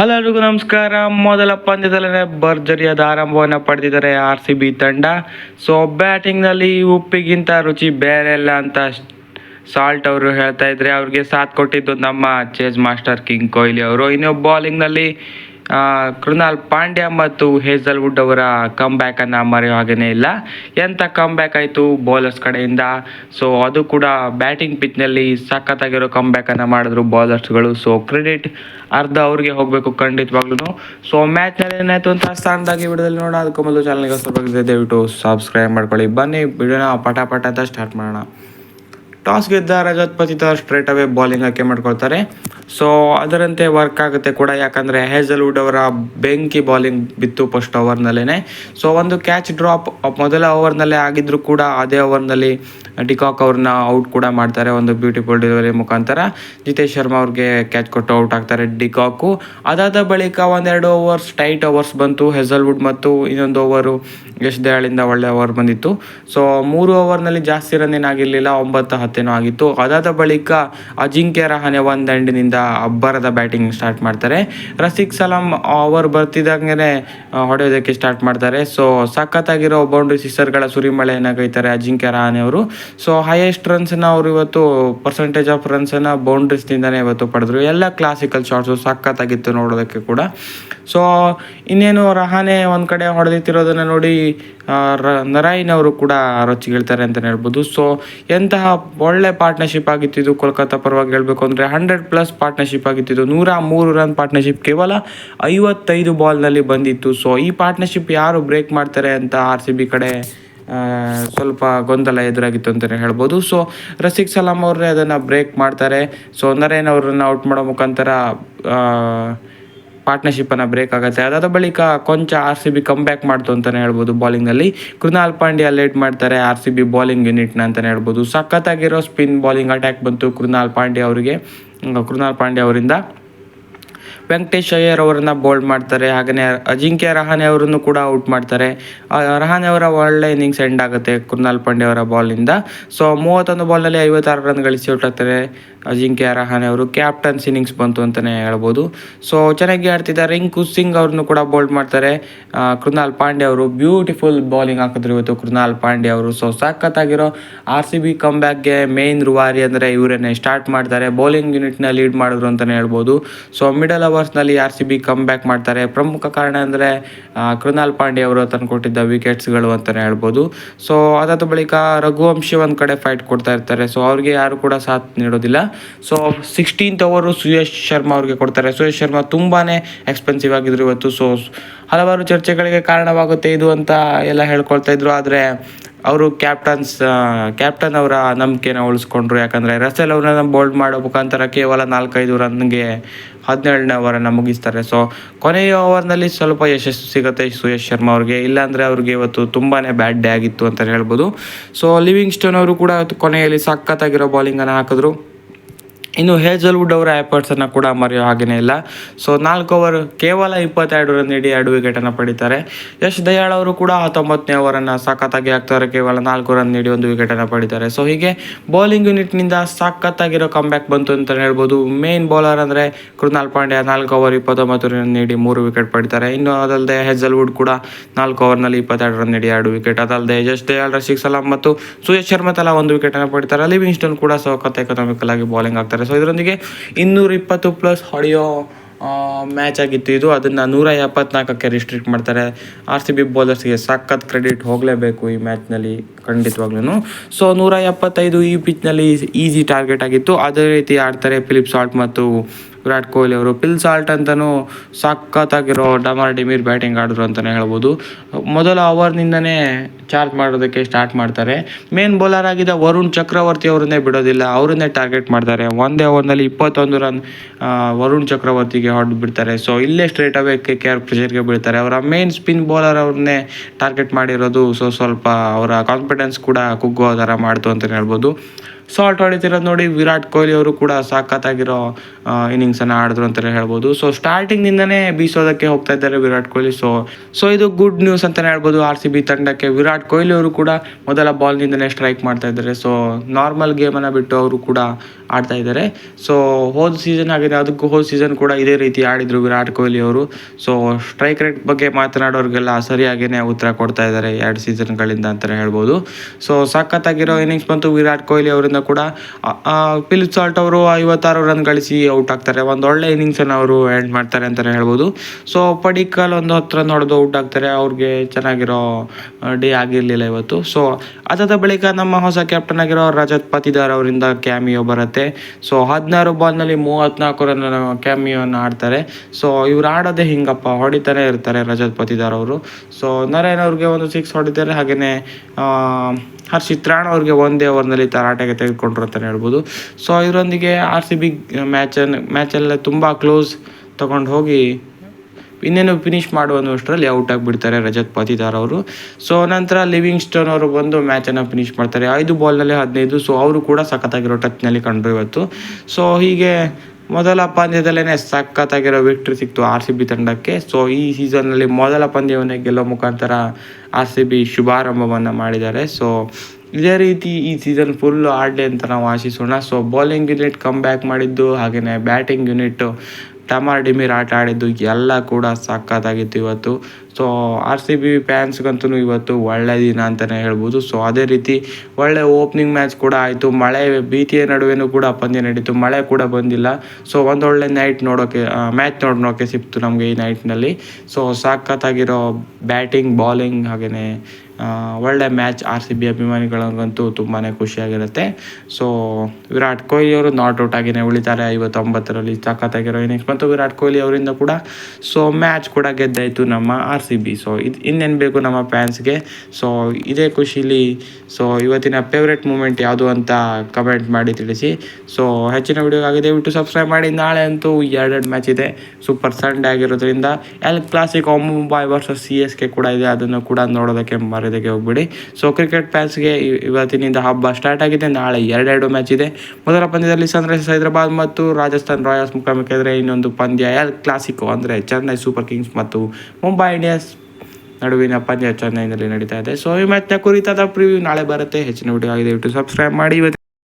Hello ನಮಸ್ಕಾರ. ಮೊದಲ ಪಂದ್ಯದಲ್ಲೇ ಭರ್ಜರಿಯಾದ ಆರಂಭವನ್ನು ಪಡೆದಿದ್ದಾರೆ ಆರ್ ಸಿ ಬಿ ತಂಡ. ಸೊ ಬ್ಯಾಟಿಂಗ್ನಲ್ಲಿ ಉಪ್ಪಿಗಿಂತ ರುಚಿ ಬೇರೆ ಇಲ್ಲ ಅಂತ ಸಾಲ್ಟ್ ಅವರು ಹೇಳ್ತಾ ಇದ್ರೆ, ಅವ್ರಿಗೆ ಸಾಥ್ ಕೊಟ್ಟಿದ್ದು ನಮ್ಮ ಚೇಜ್ ಮಾಸ್ಟರ್ ಕಿಂಗ್ ಕೊಹ್ಲಿ ಅವರು. ಇನ್ನು ಬೌಲಿಂಗ್ನಲ್ಲಿ ಕೃಣಾಲ್ ಪಾಂಡ್ಯ ಮತ್ತು ಹೇಜಲ್ವುಡ್ ಅವರ ಕಮ್ ಬ್ಯಾಕನ್ನು ಮರೆಯೋ ಹಾಗೇನೇ ಇಲ್ಲ. ಎಂಥ ಕಮ್ ಬ್ಯಾಕ್ ಆಯಿತು ಬೌಲರ್ಸ್ ಕಡೆಯಿಂದ? ಸೊ ಅದು ಕೂಡ ಬ್ಯಾಟಿಂಗ್ ಪಿಚ್ನಲ್ಲಿ ಸಖತ್ತಾಗಿರೋ ಕಮ್ ಬ್ಯಾಕನ್ನು ಮಾಡಿದ್ರು ಬೌಲರ್ಸ್ಗಳು ಸೊ ಕ್ರೆಡಿಟ್ ಅರ್ಧ ಅವ್ರಿಗೆ ಹೋಗಬೇಕು ಖಂಡಿತವಾಗ್ಲೂ ಸೊ ಮ್ಯಾಚ್ನಲ್ಲಿ ಏನಾಯಿತು ಅಂತ ಸ್ಥಾನದಾಗಿ ವಿಡಿಯೋದಲ್ಲಿ ನೋಡೋಣ. ಅದಕ್ಕೂ ಮೊದಲು ಚಾನಲ್ಗೆ ದಯವಿಟ್ಟು ಸಬ್ಸ್ಕ್ರೈಬ್ ಮಾಡ್ಕೊಳ್ಳಿ. ಬನ್ನಿ, ವಿಡಿಯೋನ ಪಟ ಪಟ ಅಂತ ಸ್ಟಾರ್ಟ್ ಮಾಡೋಣ. ಟಾಸ್ ಗೆದ್ದ ರಜತ್ ಪತಿತ ಸ್ಟ್ರೇಟ್ ಅವೇ ಬಾಲಿಂಗ್ ಆಯ್ಕೆ ಮಾಡ್ಕೊಳ್ತಾರೆ. ಸೊ ಅದರಂತೆ ವರ್ಕ್ ಆಗುತ್ತೆ ಕೂಡ. ಯಾಕಂದರೆ ಹೇಸಲ್ವುಡ್ ಅವರ ಬೆಂಕಿ ಬಾಲಿಂಗ್ ಬಿತ್ತು ಫಸ್ಟ್ ಓವರ್ನಲ್ಲೇ ಸೊ ಒಂದು ಕ್ಯಾಚ್ ಡ್ರಾಪ್ ಮೊದಲ ಓವರ್ನಲ್ಲೇ ಆಗಿದ್ದರೂ ಕೂಡ ಅದೇ ಓವರ್ನಲ್ಲಿ ಡಿಕಾಕ್ ಅವ್ರನ್ನ ಔಟ್ ಕೂಡ ಮಾಡ್ತಾರೆ, ಒಂದು ಬ್ಯೂಟಿಫುಲ್ ಡೆಲಿವರಿ ಮುಖಾಂತರ. ಜಿತೇಶ್ ಶರ್ಮಾ ಅವ್ರಿಗೆ ಕ್ಯಾಚ್ ಕೊಟ್ಟು ಔಟ್ ಆಗ್ತಾರೆ ಡಿಕಾಕು ಅದಾದ ಬಳಿಕ ಒಂದೆರಡು ಓವರ್ಸ್ ಟೈಟ್ ಓವರ್ಸ್ ಬಂತು. ಹೆಸಲ್ವುಡ್ ಮತ್ತು ಇನ್ನೊಂದು ಓವರು ಯಶ್ ದಯಾಳಿಂದ ಒಳ್ಳೆ ಓವರ್ ಬಂದಿತ್ತು. ಸೊ ಮೂರು ಓವರ್ನಲ್ಲಿ ಜಾಸ್ತಿ ರನ್ ಏನಾಗಿರಲಿಲ್ಲ ಒಂಬತ್ತು ಹತ್ತೇನೋ ಆಗಿತ್ತು. ಅದಾದ ಬಳಿಕ ಅಜಿಂಕ್ಯ ರಹಾನೆ ಒಂದು ಎಂಡಿನಿಂದ ಅಬ್ಬರದ ಬ್ಯಾಟಿಂಗ್ ಸ್ಟಾರ್ಟ್ ಮಾಡ್ತಾರೆ. ರಸಿಕ್ ಸಲಾಂ ಓವರ್ ಬರ್ತಿದ್ದಂಗೆ ಹೊಡೆಯೋದಕ್ಕೆ ಸ್ಟಾರ್ಟ್ ಮಾಡ್ತಾರೆ. ಸೊ ಸಖತ್ತಾಗಿರೋ ಬೌಂಡ್ರಿ ಸಿಸರ್ಗಳ ಸುರಿಮಳೆಯನ್ನು ಕೈತಾರೆ ಅಜಿಂಕ್ಯ ರಹಾನೆ ಅವರು. ಸೊ ಹೈಯೆಸ್ಟ್ ರನ್ಸನ್ನು ಅವರು ಇವತ್ತು ಪರ್ಸೆಂಟೇಜ್ ಆಫ್ ರನ್ಸನ್ನು ಬೌಂಡ್ರೀಸ್ನಿಂದನೇ ಇವತ್ತು ಪಡೆದ್ರು. ಎಲ್ಲ ಕ್ಲಾಸಿಕಲ್ ಶಾಟ್ಸು ಸಖತ್ತಾಗಿತ್ತು ನೋಡೋದಕ್ಕೆ ಕೂಡ. ಸೊ ಇನ್ನೇನು ರಹಾನೆ ಒಂದು ಕಡೆ ಹೊಡೆದಿತ್ತಿರೋದನ್ನು ನೋಡಿ ನರಾಯಿನ್ ಅವರು ಕೂಡ ರೊಚ್ಚಿಗೇಳ್ತಾರೆ ಅಂತಲೇ ಹೇಳ್ಬೋದು. ಸೊ ಎಂತಹ ಒಳ್ಳೆ ಪಾರ್ಟ್ನರ್ಶಿಪ್ ಆಗಿತ್ತು ಇದು ಕೋಲ್ಕತ್ತಾ ಪರವಾಗಿ ಹೇಳಬೇಕು ಅಂದರೆ ಹಂಡ್ರೆಡ್ ಪ್ಲಸ್ ಪಾರ್ಟ್ನರ್ಶಿಪ್ ಆಗಿತ್ತು. ನೂರ ಮೂರು ರನ್ ಪಾರ್ಟ್ನರ್ಶಿಪ್ ಕೇವಲ ಐವತ್ತೈದು ಬಾಲ್ನಲ್ಲಿ ಬಂದಿತ್ತು. ಸೊ ಈ ಪಾರ್ಟ್ನರ್ಶಿಪ್ ಯಾರು ಬ್ರೇಕ್ ಮಾಡ್ತಾರೆ ಅಂತ ಆರ್ ಸಿ ಬಿ ಕಡೆ ಸ್ವಲ್ಪ ಗೊಂದಲ ಎದುರಾಗಿತ್ತು ಅಂತಲೇ ಹೇಳ್ಬೋದು. ಸೊ ರಸಿಕ್ ಸಲಾಂ ಅವರೇ ಅದನ್ನು ಬ್ರೇಕ್ ಮಾಡ್ತಾರೆ. ಸೊ ನರೇನ್ ಅವರನ್ನು ಔಟ್ ಮಾಡೋ ಮುಖಾಂತರ ಪಾರ್ಟ್ನರ್ಶಿಪ್ಪನ್ನು ಬ್ರೇಕ್ ಆಗುತ್ತೆ. ಅದಾದ ಬಳಿಕ ಕೊಂಚ R C B come back ಮಾಡ್ತು ಅಂತಲೇ ಹೇಳ್ಬೋದು ಬಾಲಿಂಗಲ್ಲಿ ಕೃನಾಲ್ ಪಾಂಡ್ಯ ಲೇಟ್ ಮಾಡ್ತಾರೆ ಆರ್ ಸಿ ಬಿ ಬಾಲಿಂಗ್ ಯೂನಿಟ್ನ ಅಂತಲೇ ಹೇಳ್ಬೋದು. ಸಖತ್ತಾಗಿರೋ ಸ್ಪಿನ್ ಬಾಲಿಂಗ್ ಅಟ್ಯಾಕ್ ಬಂತು ಕೃನಾಲ್ ಪಾಂಡ್ಯ ಅವರಿಗೆ. ಕೃನಾಲ್ ಪಾಂಡ್ಯ ಅವರಿಂದ. ವೆಂಕಟೇಶ್ ಅಯ್ಯರ್ ಅವರನ್ನು ಬೋಲ್ಡ್ ಮಾಡ್ತಾರೆ ಹಾಗೆಯೇ ಅಜಿಂಕ್ಯ ರಹಾನೆ ಅವರನ್ನು ಕೂಡ ಔಟ್ ಮಾಡ್ತಾರೆ. ರಹಾನೆ ಅವರ ಒಳ್ಳೆ ಇನ್ನಿಂಗ್ಸ್ ಎಂಡ್ ಆಗುತ್ತೆ ಕೃನಾಲ್ ಪಾಂಡೆ ಅವರ ಬಾಲಿಂದ ಸೊ ಮೂವತ್ತೊಂದು ಬಾಲ್ನಲ್ಲಿ ಐವತ್ತಾರು ರನ್ ಗಳಿಸಿ ಔಟ್ ಆಗ್ತಾರೆ. ಅಜಿಂಕ್ಯ ರಹಾನೆ ಅವರು ಕ್ಯಾಪ್ಟನ್ಸ್ ಇನ್ನಿಂಗ್ಸ್ ಬಂತು ಅಂತಲೇ ಹೇಳ್ಬೋದು. ಸೊ ಚೆನ್ನಾಗಿ ಆಡ್ತಿದ್ದಾರೆ. ರಿಂಕು ಸಿಂಗ್ ಅವ್ರನ್ನು ಕೂಡ ಬೋಲ್ಡ್ ಮಾಡ್ತಾರೆ. ಕೃನಾಲ್ ಪಾಂಡೆ ಅವರು ಬ್ಯೂಟಿಫುಲ್ ಬೌಲಿಂಗ್ ಹಾಕಿದ್ರು ಇವತ್ತು ಕೃನಾಲ್ ಪಾಂಡೆ ಅವರು. ಸೊ ಸಖತ್ತಾಗಿರೋ ಆರ್ ಸಿ ಬಿ ಕಮ್ ಬ್ಯಾಕ್ಗೆ ಮೇನ್ ರುವಾರಿ ಅಂದರೆ ಇವರನ್ನೇ ಸ್ಟಾರ್ಟ್ ಮಾಡ್ತಾರೆ. ಬೌಲಿಂಗ್ ಯೂನಿಟ್ನ ಲೀಡ್ ಮಾಡಿದ್ರು ಅಂತಲೇ ಹೇಳ್ಬೋದು. So middle ಅವರ್ಸ್ನಲ್ಲಿ R C B come back ಮಾಡ್ತಾರೆ. ಪ್ರಮುಖ ಕಾರಣ ಅಂದರೆ ಕೃನಾಲ್ ಪಾಂಡೆ ಅವರು ತಂದುಕೊಟ್ಟಿದ್ದ ವಿಕೆಟ್ಸ್ಗಳು ಅಂತಲೇ ಹೇಳ್ಬೋದು. ಸೊ ಅದಾದ ಬಳಿಕ ರಘುವಂಶಿ ಒಂದು ಕಡೆ ಫೈಟ್ ಕೊಡ್ತಾ ಇರ್ತಾರೆ. ಸೊ ಅವ್ರಿಗೆ ಯಾರು ಕೂಡ ಸಾಥ್ ನೀಡೋದಿಲ್ಲ. ಸೊ ಸಿಕ್ಸ್ಟೀನ್ತ್ ಅವರು ಸುಯೇಶ್ ಶರ್ಮಾ ಅವ್ರಿಗೆ ಕೊಡ್ತಾರೆ. ಸುಯೇಶ್ ಶರ್ಮಾ ತುಂಬಾ ಎಕ್ಸ್ಪೆನ್ಸಿವ್ ಆಗಿದ್ರು ಇವತ್ತು. ಸೊ ಹಲವಾರು ಚರ್ಚೆಗಳಿಗೆ ಕಾರಣವಾಗುತ್ತೆ ಇದು ಅಂತ ಎಲ್ಲ ಹೇಳ್ಕೊಳ್ತಾ ಇದ್ರು. ಆದರೆ, ಅವರು ಕ್ಯಾಪ್ಟನ್ಸ್ ಕ್ಯಾಪ್ಟನ್ ಅವರ ನಂಬಿಕೆನ ಉಳಿಸ್ಕೊಂಡ್ರು. ಯಾಕಂದರೆ ರಸೆಲ್ ಅವ್ರನ್ನ ಬೋಲ್ಡ್ ಮಾಡೋ ಮುಖಾಂತರ ಕೇವಲ ನಾಲ್ಕೈದು ರನ್ಗೆ ಹದಿನೇಳನೇ ಓವರನ್ನು ಮುಗಿಸ್ತಾರೆ. ಸೊ ಕೊನೆಯ ಓವರ್ನಲ್ಲಿ ಸ್ವಲ್ಪ ಯಶಸ್ಸು ಸಿಗುತ್ತೆ ಸುಯೇಶ್ ಶರ್ಮಾ ಅವ್ರಿಗೆ. ಇಲ್ಲಾಂದರೆ ಅವ್ರಿಗೆ ಇವತ್ತು ತುಂಬಾ ಬ್ಯಾಡ್ ಡೇ ಆಗಿತ್ತು ಅಂತಲೇ ಹೇಳ್ಬೋದು. ಸೊ ಲಿವಿಂಗ್ ಸ್ಟೋನ್ ಅವರು ಕೂಡ ಕೊನೆಯಲ್ಲಿ ಸಖತ್ತಾಗಿರೋ ಬಾಲಿಂಗನ್ನು ಹಾಕಿದ್ರು. ಇನ್ನು ಹೇಜಲ್ವುಡ್ ಅವರ ಎಫರ್ಟ್ಸನ್ನು ಕೂಡ ಮರೆಯೋ ಹಾಗೇನೇ ಇಲ್ಲ. ಸೊ ನಾಲ್ಕು ಓವರ್ ಕೇವಲ ಇಪ್ಪತ್ತೆರಡು ರನ್ ನೀಡಿ ಎರಡು ವಿಕೆಟನ್ನು ಪಡೀತಾರೆ. ಯಶ್ ದಯಾಳ್ ಅವರು ಕೂಡ ಹತ್ತೊಂಬತ್ತನೇ ಓವರನ್ನು ಸಖತ್ತಾಗಿ ಹಾಕ್ತಾರೆ. ಕೇವಲ ನಾಲ್ಕು ರನ್ ನೀಡಿ ಒಂದು ವಿಕೆಟನ್ನು ಪಡೀತಾರೆ. ಸೊ ಹೀಗೆ ಬೌಲಿಂಗ್ ಯೂನಿಟ್ನಿಂದ ಸಖತ್ತಾಗಿರೋ ಕಂಬ್ಯಾಕ್ ಬಂತು ಅಂತ ಹೇಳ್ಬೋದು. ಮೇನ್ ಬೌಲರ್ ಅಂದರೆ ಕೃನಾಲ್ ಪಾಂಡ್ಯ ನಾಲ್ಕು ಓವರ್ ಇಪ್ಪತ್ತೊಂಬತ್ತು ರನ್ ನೀಡಿ ಮೂರು ವಿಕೆಟ್ ಪಡೀತಾರೆ. ಇನ್ನು ಅದಲ್ಲದೆ ಹೆಜಲ್ವುಡ್ ಕೂಡ ನಾಲ್ಕು ಓವರ್ನಲ್ಲಿ ಇಪ್ಪತ್ತೆರಡು ರನ್ ನೀಡಿ ಎರಡು ವಿಕೆಟ್. ಅದಲ್ಲದೆ ಯಶ್ ದಯಾಳ್ ರಶೀಕ್ ಸಲಾಂ ಮತ್ತು ಸುಯೇಶ್ ಶರ್ಮಾ ತಲಾ ಒಂದು ವಿಕೆಟನ್ನು ಪಡಿತಾರೆ. ಲಿವಿಂಗ್ಸ್ಟನ್ ಕೂಡ ಸಖತ್ ಎಕನಾಮಿಕಲ್ ಆಗಿ ಬೌಲಿಂಗ್ ಆಗ್ತಾರೆ. ಸೊ ಇದರೊಂದಿಗೆ ಇನ್ನೂರ ಇಪ್ಪತ್ತು ಪ್ಲಸ್ ಹೊಡೆಯೋ ಮ್ಯಾಚ್ ಆಗಿತ್ತು. ಇದು ಅದನ್ನು ನೂರ ಎಪ್ಪತ್ನಾಲ್ಕಕ್ಕೆ ರಿಸ್ಟ್ರಿಕ್ಟ್ ಮಾಡ್ತಾರೆ. ಆರ್ ಸಿ ಬಿ ಬೌಲರ್ಸ್ಗೆ ಸಖತ್ ಕ್ರೆಡಿಟ್ ಹೋಗಲೇಬೇಕು ಈ ಮ್ಯಾಚ್ನಲ್ಲಿ ಖಂಡಿತವಾಗ್ಲೂ ಸೊ ನೂರ ಎಪ್ಪತ್ತೈದು ಈ ಪಿಚ್ನಲ್ಲಿ ಈಸಿ ಟಾರ್ಗೆಟ್ ಆಗಿತ್ತು. ಅದೇ ರೀತಿ ಆಡ್ತಾರೆ ಫಿಲಿಪ್ ಸಾಲ್ಟ್ ಮತ್ತು ವಿರಾಟ್ ಕೊಹ್ಲಿ ಅವರು ಪಿಲ್ ಸಾಲ್ಟ್ ಅಂತಲೂ ಸಖತ್ತಾಗಿರೋ ಡಮಾರ್ ಡಿಮಿರ್ ಬ್ಯಾಟಿಂಗ್ ಆಡಿದ್ರು ಅಂತಲೇ ಹೇಳ್ಬೋದು. ಮೊದಲ ಓವರ್ನಿಂದನೇ ಚಾರ್ಜ್ ಮಾಡೋದಕ್ಕೆ ಸ್ಟಾರ್ಟ್ ಮಾಡ್ತಾರೆ. ಮೇನ್ ಬೌಲರ್ ಆಗಿದ್ದ ವರುಣ್ ಚಕ್ರವರ್ತಿ ಅವರನ್ನೇ ಬಿಡೋದಿಲ್ಲ, ಅವರನ್ನೇ ಟಾರ್ಗೆಟ್ ಮಾಡ್ತಾರೆ. ಒಂದೇ ಓವರ್ನಲ್ಲಿ ಇಪ್ಪತ್ತೊಂದು ರನ್ ವರುಣ್ ಚಕ್ರವರ್ತಿಗೆ ಹೊಡೆದು ಬಿಡ್ತಾರೆ. ಸೊ, ಇಲ್ಲೇ straight away K K R ಪ್ರೆಷರ್ಗೆ ಬೀಳ್ತಾರೆ. ಅವರ ಮೇನ್ ಸ್ಪಿನ್ ಬೌಲರ್ ಅವ್ರನ್ನೇ ಟಾರ್ಗೆಟ್ ಮಾಡಿರೋದು, ಸೊ, ಸ್ವಲ್ಪ ಅವರ ಕಾನ್ಫಿಡೆನ್ಸ್ ಕೂಡ ಕುಗ್ಗೋ ಥರ ಮಾಡ್ತು ಅಂತಲೇ ಹೇಳ್ಬೋದು. ಸಾಲ್ಟ್ ಹೊಡಿತಿರೋದು ನೋಡಿ ವಿರಾಟ್ ಕೊಹ್ಲಿ ಅವರು ಕೂಡ ಸಖತ್ತಾಗಿರೋ ಇನ್ನಿಂಗ್ಸನ್ನು ಆಡಿದ್ರು ಅಂತಲೇ ಹೇಳ್ಬೋದು. ಸೊ ಸ್ಟಾರ್ಟಿಂಗ್ನಿಂದನೇ ಬೀಸೋದಕ್ಕೆ ಹೋಗ್ತಾ ಇದ್ದಾರೆ ವಿರಾಟ್ ಕೊಹ್ಲಿ. ಸೊ ಸೊ ಇದು ಗುಡ್ ನ್ಯೂಸ್ ಅಂತಲೇ ಹೇಳ್ಬೋದು. ಆರ್ ಸಿ ಬಿ ತಂಡಕ್ಕೆ ವಿರಾಟ್ ಕೊಹ್ಲಿ ಅವರು ಕೂಡ ಮೊದಲ ಬಾಲ್ನಿಂದಲೇ ಸ್ಟ್ರೈಕ್ ಮಾಡ್ತಾ ಇದ್ದಾರೆ. ಸೊ ನಾರ್ಮಲ್ ಗೇಮನ್ನು ಬಿಟ್ಟು ಅವರು ಕೂಡ ಆಡ್ತಾ ಇದ್ದಾರೆ. ಸೊ ಹೋದ ಸೀಸನ್ ಆಗಿದೆ ಅದಕ್ಕೂ ಹೋದ ಸೀಸನ್ ಕೂಡ ಇದೇ ರೀತಿ ಆಡಿದ್ರು ವಿರಾಟ್ ಕೊಹ್ಲಿ ಅವರು. ಸೊ ಸ್ಟ್ರೈಕ್ ರೇಟ್ ಬಗ್ಗೆ ಮಾತನಾಡೋರಿಗೆಲ್ಲ ಸರಿಯಾಗಿಯೇ ಉತ್ತರ ಕೊಡ್ತಾ ಇದ್ದಾರೆ ಎರಡು ಸೀಸನ್ಗಳಿಂದ ಅಂತಲೇ ಹೇಳ್ಬೋದು. ಸೊ ಸಖತ್ತಾಗಿರೋ ಇನ್ನಿಂಗ್ಸ್ ಬಂತು ವಿರಾಟ್ ಕೊಹ್ಲಿ ಅವರಿಂದ ಕೂಡ. ಫಿಲಿಪ್ ಸಾಲ್ಟ್ ಅವರು ಐವತ್ತಾರು ರನ್ ಗಳಿಸಿ ಔಟ್ ಆಗ್ತಾರೆ. ಒಂದು ಒಳ್ಳೆ ಇನ್ನಿಂಗ್ಸನ್ನು ಅವರು ಎಂಡ್ ಮಾಡ್ತಾರೆ ಅಂತಲೇ ಹೇಳ್ಬೋದು. ಸೊ ಪಡಿಕಲ್ ಒಂದು ಹತ್ರ ರನ್ ಹೊಡೆದು ಔಟ್ ಆಗ್ತಾರೆ. ಅವ್ರಿಗೆ ಚೆನ್ನಾಗಿರೋ ಡೇ ಆಗಿರಲಿಲ್ಲ ಇವತ್ತು. ಸೊ ಅದಾದ ಬಳಿಕ ನಮ್ಮ ಹೊಸ ಕ್ಯಾಪ್ಟನ್ ಆಗಿರೋ ರಜತ್ ಪತಿದಾರ್ ಅವರಿಂದ ಕ್ಯಾಮಿಯೋ ಬರುತ್ತೆ. ಸೊ ಹದಿನಾರು ಬಾಲ್ನಲ್ಲಿ ಮೂವತ್ನಾಲ್ಕು ರನ್ ಕ್ಯಾಮಿಯೋನ ಆಡ್ತಾರೆ. ಸೊ ಇವ್ರು ಆಡೋದೇ ಹಿಂಗಪ್ಪ, ಹೊಡಿತಾನೆ ಇರ್ತಾರೆ ರಜತ್ ಪತಿದಾರ್ ಅವರು. ಸೊ ನರೇನ್ ಅವ್ರಿಗೆ ಒಂದು ಸಿಕ್ಸ್ ಹೊಡಿತಾರೆ ಹಾಗೆಯೇ ಹರ್ಷಿತ್ ರಾಣ್ ಅವ್ರಿಗೆ ಒಂದೇ ಓವರ್ನಲ್ಲಿ ತರಾಟೆಗೆ ತೆಗೆದುಕೊಂಡ್ರು ಅಂತಲೇ ಹೇಳ್ಬೋದು ಸೊ ಇದರೊಂದಿಗೆ ಆರ್ ಸಿ ಬಿ ಮ್ಯಾಚನ್ನು ಮ್ಯಾಚೆಲ್ಲ ತುಂಬ ಕ್ಲೋಸ್ ತಗೊಂಡು ಹೋಗಿ ಇನ್ನೇನು ಫಿನಿಶ್ ಮಾಡುವಷ್ಟರಲ್ಲಿ ಔಟ್ ಆಗಿಬಿಡ್ತಾರೆ ರಜತ್ ಪತಿದಾರ್ ಅವರು. ಸೊ ನಂತರ ಲಿವಿಂಗ್ ಸ್ಟೋನ್ ಅವರು ಬಂದು ಮ್ಯಾಚನ್ನು ಫಿನಿಶ್ ಮಾಡ್ತಾರೆ. ಐದು ಬಾಲ್ನಲ್ಲಿ ಹದಿನೈದು ಸೊ ಅವರು ಕೂಡ ಸಖತ್ತಾಗಿರೋ ಟಚ್ನಲ್ಲಿ ಕಂಡ್ರು ಇವತ್ತು. ಸೊ ಹೀಗೆ ಮೊದಲ ಪಂದ್ಯದಲ್ಲೇ ಸಖತ್ತಾಗಿರೋ ವಿಕ್ಟ್ರಿ ಸಿಕ್ತು ಆರ್ ಸಿ ಬಿ ತಂಡಕ್ಕೆ. ಸೊ ಈ ಸೀಸನ್ನಲ್ಲಿ ಮೊದಲ ಪಂದ್ಯವನ್ನು ಗೆಲ್ಲೋ ಮುಖಾಂತರ ಆರ್ ಸಿ ಬಿ ಶುಭಾರಂಭವನ್ನು ಮಾಡಿದ್ದಾರೆ. ಸೊ ಇದೇ ರೀತಿ ಈ ಸೀಸನ್ ಫುಲ್ ಆಡಲಿ ಅಂತ ನಾವು ಆಶಿಸೋಣ. So bowling unit come back ಮಾಡಿದ್ದು ಹಾಗೆಯೇ ಬ್ಯಾಟಿಂಗ್ ಯೂನಿಟ್ ಟಮಾರ್ ಡಿಮಿರ್ ಆಟ ಆಡಿದ್ದು ಎಲ್ಲ ಕೂಡ ಸಖತ್ತಾಗಿತ್ತು ಇವತ್ತು. ಸೊ ಆರ್ ಸಿ ಬಿ ಫ್ಯಾನ್ಸ್ಗಂತೂ ಇವತ್ತು ಒಳ್ಳೆ ದಿನ ಅಂತಲೇ ಹೇಳ್ಬೋದು. ಸೊ ಅದೇ ರೀತಿ ಒಳ್ಳೆ ಓಪನಿಂಗ್ ಮ್ಯಾಚ್ ಕೂಡ ಆಯಿತು. ಮಳೆ, ಭೀತಿಯ ನಡುವೆನೂ ಕೂಡ ಪಂದ್ಯ ನಡೀತು. ಮಳೆ ಕೂಡ ಬಂದಿಲ್ಲ. ಸೊ ಒಂದೊಳ್ಳೆ ನೈಟ್ ನೋಡೋಕ್ಕೆ ಮ್ಯಾಚ್ ನೋಡೋಕ್ಕೆ ಸಿಕ್ತು ನಮಗೆ ಈ ನೈಟ್ನಲ್ಲಿ ಸೊ ಸಖತ್ತಾಗಿರೋ ಬ್ಯಾಟಿಂಗ್ ಬಾಲಿಂಗ್ ಹಾಗೆಯೇ ಒಳ್ಳೆ ಮ್ಯಾಚ್ ಆರ್ ಸಿ ಬಿ ಅಭಿಮಾನಿಗಳಿಗಂತೂ ತುಂಬಾ ಖುಷಿಯಾಗಿರುತ್ತೆ. ಸೊ ವಿರಾಟ್ ಕೊಹ್ಲಿ ಅವರು ನಾಟ್ ಔಟ್ ಆಗಿನೇ ಉಳಿತಾರೆ ಐವತ್ತೊಂಬತ್ತರಲ್ಲಿ ಸಖತ್ತಾಗಿರೋ ಇನ್ನಿಂಗ್ಸ್ ಮತ್ತು ವಿರಾಟ್ ಕೊಹ್ಲಿ ಅವರಿಂದ ಕೂಡ. ಸೊ ಮ್ಯಾಚ್ ಕೂಡ ಗೆದ್ದಾಯಿತು ನಮ್ಮ ಆರ್ ಸಿ ಬಿ. ಸೊ ಇದು ಇನ್ನೇನು ಬೇಕು ನಮ್ಮ ಫ್ಯಾನ್ಸ್ಗೆ. ಸೊ ಇದೇ ಖುಷಿಲಿ ಸೊ ಇವತ್ತಿನ ಫೇವ್ರೆಟ್ ಮೂಮೆಂಟ್ ಯಾವುದು ಅಂತ ಕಮೆಂಟ್ ಮಾಡಿ ತಿಳಿಸಿ. ಸೊ ಹೆಚ್ಚಿನ ವಿಡಿಯೋಗಾಗಿ ದಯವಿಟ್ಟು ಸಬ್ಸ್ಕ್ರೈಬ್ ಮಾಡಿ. ನಾಳೆ ಅಂತೂ ಎರಡೆರಡು ಮ್ಯಾಚ್ ಇದೆ. ಸೂಪರ್ ಸಂಡೇ ಆಗಿರೋದ್ರಿಂದ El Classic Mumbai versus C S K ಕೂಡ ಇದೆ. ಅದನ್ನು ಕೂಡ ನೋಡೋದಕ್ಕೆ ಮರೆಯೋದಕ್ಕೆ ಹೋಗ್ಬಿಡಿ. ಸೊ ಕ್ರಿಕೆಟ್ ಫ್ಯಾನ್ಸ್ಗೆ ಇವತ್ತಿನಿಂದ ಹಬ್ಬ ಸ್ಟಾರ್ಟ್ ಆಗಿದೆ. ನಾಳೆ ಎರಡೆರಡು ಮ್ಯಾಚ್ ಇದೆ. ಮೊದಲ ಪಂದ್ಯದಲ್ಲಿ ಸನ್ರೈಸರ್ಸ್ ಹೈದರಾಬಾದ್ ಮತ್ತು ರಾಜಸ್ಥಾನ್ ರಾಯಲ್ಸ್ ಮುಖಾಮುಖಿಯಾದರೆ ಇನ್ನೊಂದು ಪಂದ್ಯ. ಎಲ್ ಕ್ಲಾಸಿಕೋ ಅಂದರೆ ಚೆನ್ನೈ ಸೂಪರ್ ಕಿಂಗ್ಸ್ ಮತ್ತು ಮುಂಬೈ ಇಂಡಿಯನ್ಸ್ ನಡುವಿನ ಪಂದ್ಯ ಚೆನ್ನೈನಲ್ಲಿ ನಡೀತಾ ಇದೆ. ಸೊ ಈ ಮ್ಯಾಚ್ನ ಕುರಿತಾದ ಪ್ರಿವ್ಯೂ ನಾಳೆ ಬರುತ್ತೆ. ಹೆಚ್ಚಿನ ವಿಡಿಯೋ ಆಗಿದೆ. ದಯವಿಟ್ಟು ಸಬ್ಸ್ಕ್ರೈಬ್ ಮಾಡಿ. ಇವತ್ತು